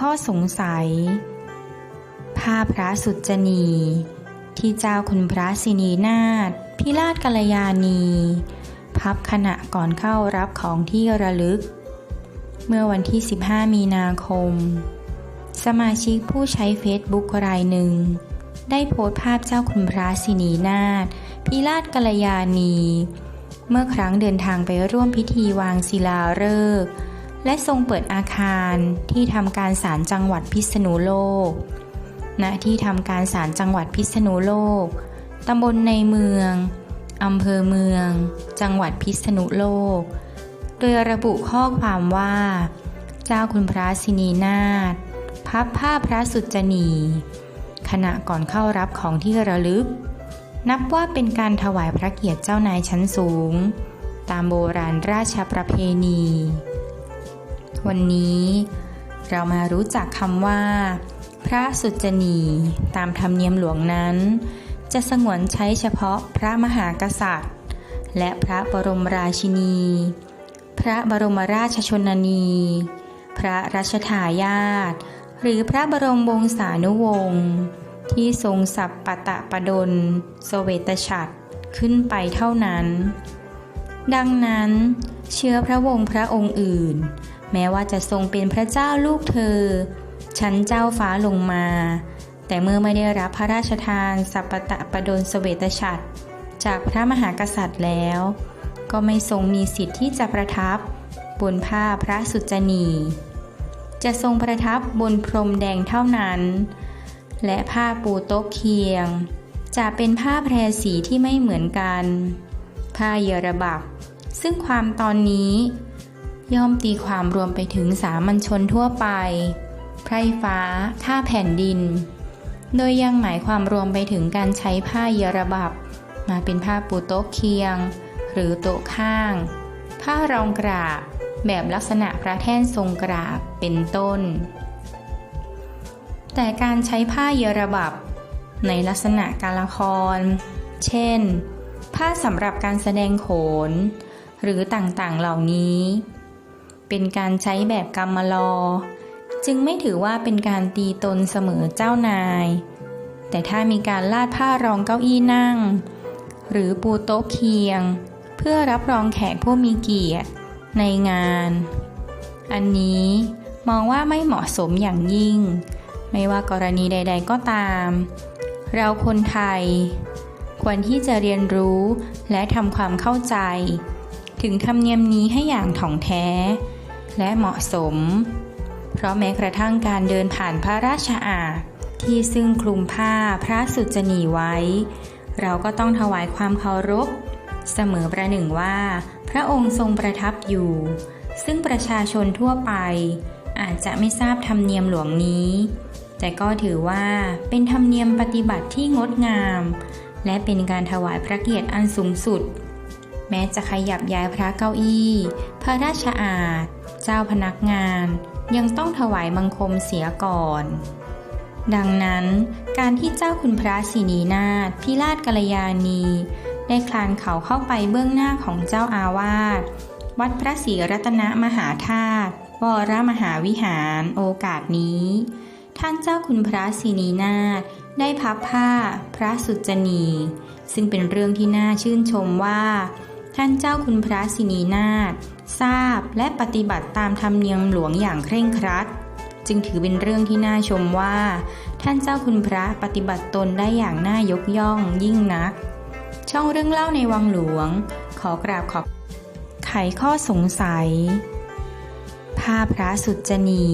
ข้อสงสัยภาพพระสุจนี ที่เจ้าคุณพระสินีนาถพิราชกัลยาณี พับขณะก่อนเข้ารับของที่ระลึก เมื่อวันที่ 15 มีนาคม สมาชิกผู้ใช้เฟซบุ๊กรายหนึ่ง ได้โพสต์ภาพเจ้าคุณพระสินีนาถพิราชกัลยาณี เมื่อครั้งเดินทางไปร่วมพิธีวางศิลาฤกษ์ และทรงเปิดอาคารที่ทำการศาลจังหวัดพิษณุโลก ณ ที่ทำการศาลจังหวัดพิษณุโลก ตำบลในเมือง อำเภอเมือง จังหวัดพิษณุโลก โดยระบุข้อความว่า เจ้าคุณพระสินีนาถพับผ้าพระสุจนี ขณะก่อนเข้ารับของที่ระลึก นับว่าเป็นการถวายพระเกียรติเจ้านายชั้นสูง ตามโบราณราชประเพณี วันนี้ เรามารู้จักคำว่า พระสุจนีตามธรรมเนียมหลวงนั้น จะสงวนใช้เฉพาะพระมหากษัตริย์ และพระบรมราชินี พระบรมราชชนนี พระรัชทายาทหรือพระบรมวงศานุวงศ์ที่ทรงสัพปะตะปะดลสเวตฉัตรขึ้นไปเท่านั้น ดังนั้น เชื้อพระวงศ์พระองค์อื่น แม้ว่าจะทรงเป็นพระเจ้าลูกเธอ ชั้นเจ้าฟ้าลงมา แต่เมื่อไม่ได้รับพระราชทานสัพปตะประดลสเวตฉัตรจากพระมหากษัตริย์แล้ว ก็ไม่ทรงมีสิทธิ์ที่จะประทับบนผ้าพระสุจนี จะทรงประทับบนพรมแดงเท่านั้น และผ้าปูโต๊ะเคียง จะเป็นผ้าแพรสีที่ไม่เหมือนกัน ผ้าเยรบักซึ่งความตอนนี้ ย่อมตีความรวมไปถึงสามัญชนทั่วไป ไพร่ฟ้าข้าแผ่นดิน โดยยังหมายความรวมไปถึงการใช้ผ้าเยระบับ มาเป็นผ้าปูโต๊ะเคียง หรือโต๊ะข้าง ผ้ารองกราบ แบบลักษณะพระแท่นทรงกราบ เป็นต้น แต่การใช้ผ้าเยระบับ ในลักษณะการละคร เช่น ผ้าสำหรับการแสดงโขน หรือต่างๆเหล่านี้ เป็นการใช้แบบกรรมลอ จึงไม่ถือว่าเป็นการตีตนเสมอเจ้านาย แต่ถ้ามีการลาดผ้ารองเก้าอี้นั่ง หรือปูโต๊ะเคียง เพื่อรับรองแขกผู้มีเกียรติในงาน อันนี้มองว่าไม่เหมาะสมอย่างยิ่ง ไม่ว่ากรณีใด ๆ ก็ตาม เราคนไทย ควรที่จะเรียนรู้และทำความเข้าใจ ถึงธรรมเนียมนี้ให้อย่างถ่องแท้ และเหมาะสม เพราะแม้กระทั่งการเดินผ่านพระราชอาณที่ซึ่งคลุมผ้าพระสุจนีไว้ เราก็ต้องถวายความเคารพ เสมอประหนึ่งว่า พระองค์ทรงประทับอยู่ ซึ่งประชาชนทั่วไป อาจจะไม่ทราบธรรมเนียมหลวงนี้ แต่ก็ถือว่าเป็นธรรมเนียมปฏิบัติที่งดงาม และเป็นการถวายพระเกียรติอันสูงสุด แม้จะขยับย้ายพระเก้าอี้ พระราชอาณ เจ้าพนักงานยังต้องถวายบังคมเสียก่อน ดังนั้นการที่เจ้าคุณพระศรีนีนาถพิราชกัลยาณี ได้คลานเขาเข้าไปเบื้องหน้าของเจ้าอาวาสวัดพระศรีรัตนมหาธาตุวรมหาวิหารโอกาสนี้ ท่านเจ้าคุณพระศรีนีนาถได้พับผ้าพระสุจนี ซึ่งเป็นเรื่องที่น่าชื่นชมว่า ท่านเจ้าคุณพระศรีนีนาถ ทราบและปฏิบัติตามธรรมเนียมหลวงอย่างเคร่งครัด จึงถือเป็นเรื่องที่น่าชมว่า ท่านเจ้าคุณพระปฏิบัติตนได้อย่างน่ายกย่องยิ่งนัก ช่องเรื่องเล่าในวังหลวง ขอกราบขอบ ไขข้อสงสัยผ้าพระสุจนี